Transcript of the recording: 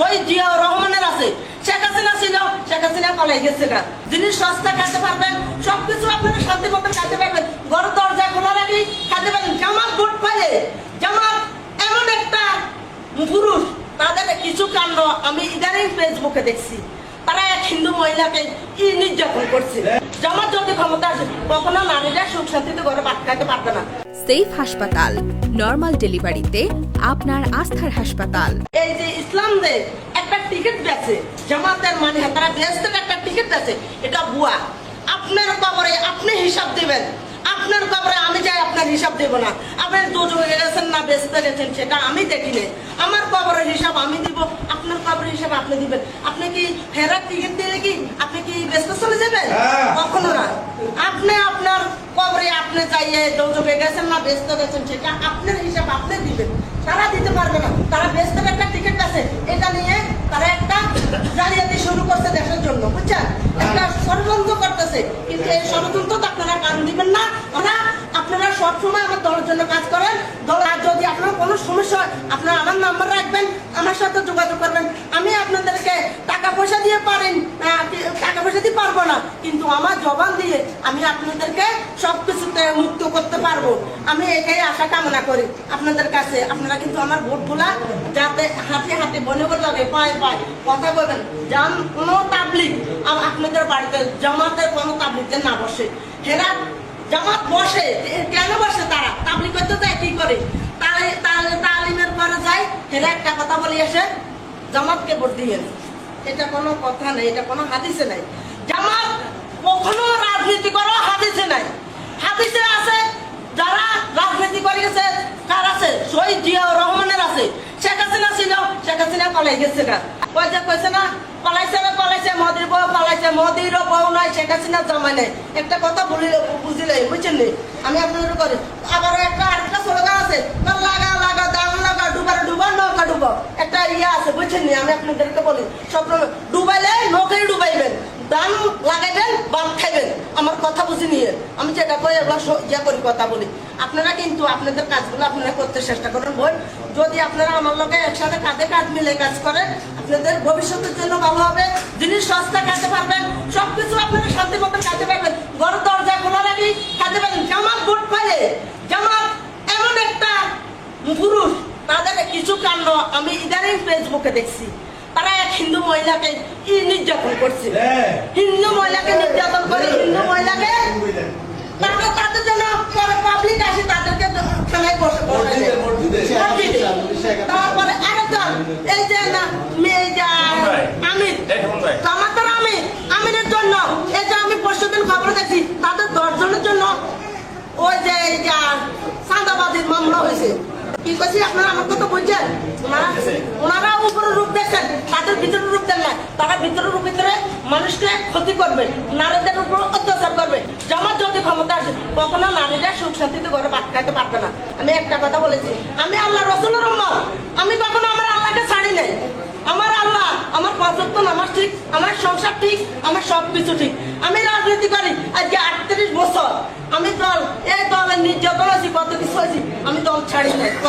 শহীদ জিয়াউর রহমানের আছে। শেখ হাসিনা ছিল, শেখ হাসিনা পালাই গেছে গা। যিনি সস্তা খাইতে পারবেন, সবকিছু আপনারা শান্তি মতো খাইতে পারবেন। ঘর, দরজা খোলা রাখি খাইতে পারবেন। জামাত ভোট পাইলে, জামাত এমন একটা পুরুষ, তাদের কিছু কাণ্ড আমি ইদানিং ফেসবুকে দেখছি। তারা এক হিন্দু মহিলাকে ই নির্যাতন করছে? জামাত যদি ক্ষমতা আসে, কখনো নারীরা সুখ শান্তিতে ঘরে ভাত খাইতে পারবে না। সেফ হাসপাতাল। নর্মাল ডেলিভারিতে আপনার আস্থার হাসপাতাল। এই যে ইসলাম যে একটা টিকিট বেছে জামাতের মানে তারা বেচতে একটা টিকিট বেছে এটা বুয়া আপনার কবরে আপনি হিসাব দিবেন। আপনার কবরে আমি যাই আপনার হিসাব দেব না। আপনি দুজনে গেছেন না বেচতে গেছেন সেটা আমি দেখি নাই। আমার কবরের হিসাব আমি দিব আপনার কবরের হিসাব আপনি দিবেন। আপনি কি ফেরার টিকিট দিলে কি আপনি কি বেচতে চলে যাবেন? হ্যাঁ। কখনো না। আপনি আপনার আপনি যাইয়ে দৌজকে গেছেন না, ব্যস্ত গেছেন, সেটা আপনার হিসাব আপনি দিবেন। তারা দিতে পারবে না। তারা ব্যস্ত একটা টিকিট আছে। এটা নিয়ে তারা একটা জালিয়াতি শুরু করছে দেশের জন্য, বুঝছেন? একটা ষড়যন্ত্র করতেছে। কিন্তু এই ষড়যন্ত্র তো আপনারা কান দিবেন না। ওরা আপনারা সবসময় আমার দলের জন্য কাজ করেন। দল আর যদি আপনার কোনো সমস্যা হয়, আপনারা আমার নাম্বার রাখবেন, আমার সাথে যোগাযোগ করবেন। আমি আপনাদেরকে টাকা পয়সা দিয়ে পারেন টাকা পয়সা দিয়ে পারব না। কিন্তু আমার জবান দিয়ে আমি আপনাদেরকে সবকিছুতে মুক্ত করতে পারব। আমি এটাই আশা কামনা করি। আপনাদের কাছে, আপনারা কিন্তু আমার ভোটগুলা যাতে হাতে হাতে বনে বলে পায়ে পায়ে। কথা বলবেন, যান কোনো তাবলিক আপনাদের বাড়িতে, জামাতের কোনো তাবলিকতে না বসে। হেরা জামাত বসে কেন বসে তারা? তাবলিক করতে যায়, কি করে? তালিমের পরে যায়, হেরা একটা কথা বলে এসে জামাতকে ভোট দিয়ে এটা কোনো কথা নেই, এটা কোনো হাদিসে নাই। জামাত কখনো রাজনীতি করো হাদিসে নাই হাদিসে আছে যারা রাজনীতি করে গেছে কার আছে শহীদ জিয়াউর রহমানের আছে শেখ হাসিনা ছিল শেখ হাসিনা পালাই গেছে ওই যে কইছে না, পালাইছে না পালাইছে, মোদির বউ, পালাইছে, মোদির বউ নাই, শেখ হাসিনা জামাই নাই একটা কথা বলিলে বুঝিলে, বুঝছেন নি? আমি আপনাদের করি আবার একটা আরেকটা স্লোগান আছে লাগা লাগা দাম লাগা ডুবার ডুবার নৌকা ডুবো একটা ইয়ে আছে, বুঝছেন নি? আমি আপনাদেরকে বলি সব ডুবাইলে নৌকাই ডুবাইবেন দাম লাগাইবেন বাদ খাইবেন আমার কথা বুঝি নিয়ে। আমি যেটা কই এগুলো ইয়ে করি কথা বলি। আপনারা কিন্তু আপনাদের কাজগুলো আপনারা করতে চেষ্টা করেন বই যদি আপনারা আমার লোকে একসাথে কাঁধে কাঁধ মিলে কাজ করেন আপনাদের ভবিষ্যতের জন্য ভালো হবে। জিনিস সস্তা খাইতে পারবেন সবকিছু আপনারা শান্তি মতো খাইতে পারবেন। ঘর দরজা খোলা রাখি খাইতে পারবেন। জামাত ভোট পাইলে জামাত এমন একটা পুরুষ তাদের কিছু কাণ্ড আমি ইদানিং ফেসবুকে দেখছি। তারা এক হিন্দু মহিলাকে নির্যাতন করছে। হ্যাঁ। হিন্দু মহিলাকে নির্যাতন করে হিন্দু মহিলাকে তারপরে তাদের জন্য পাবলিক আসে তাদেরকে থানায় বসে বসে দেয়। ভোট দিতে। তারপরে আরেকজন এই যে না মেয়ে যা আমির আমির আমিরের জন্য এই যে আমি পরশুদিন খবর দেখছি তাদের দশজনের জন্য ওই যে চাঁদাবাজির মামলা হয়েছে। কি করছি আপনারা আমার কথা বলছেন ওনারা উপরে রূপ দেখছেন তাদের ভিতরে রূপ দেন না। তারা ভিতরে রূপ ভিতরে মানুষকে ক্ষতি করবে নারীদের উপর অত্যাচার করবে। জামাত যদি ক্ষমতা আসে কখনো নারীরা সুখ শান্তিতে ঘরে ভাত খাইতে পারবে না। আমি একটা কথা বলেছি আমি আল্লাহ রসুলের রহমান আমি কখনো আমার আল্লাহকে ছাড়ি নাই আমার আল্লাহ আমার পছন্দ আমার ঠিক, আমার সংসার ঠিক, আমার সব কিছু ঠিক। আমি রাজনীতি করি, আজকে আটত্রিশ বছর। আমি দল, এই দলের নির্যাতন আছি কত কিছু আছি আমি দল ছাড়ি নাই।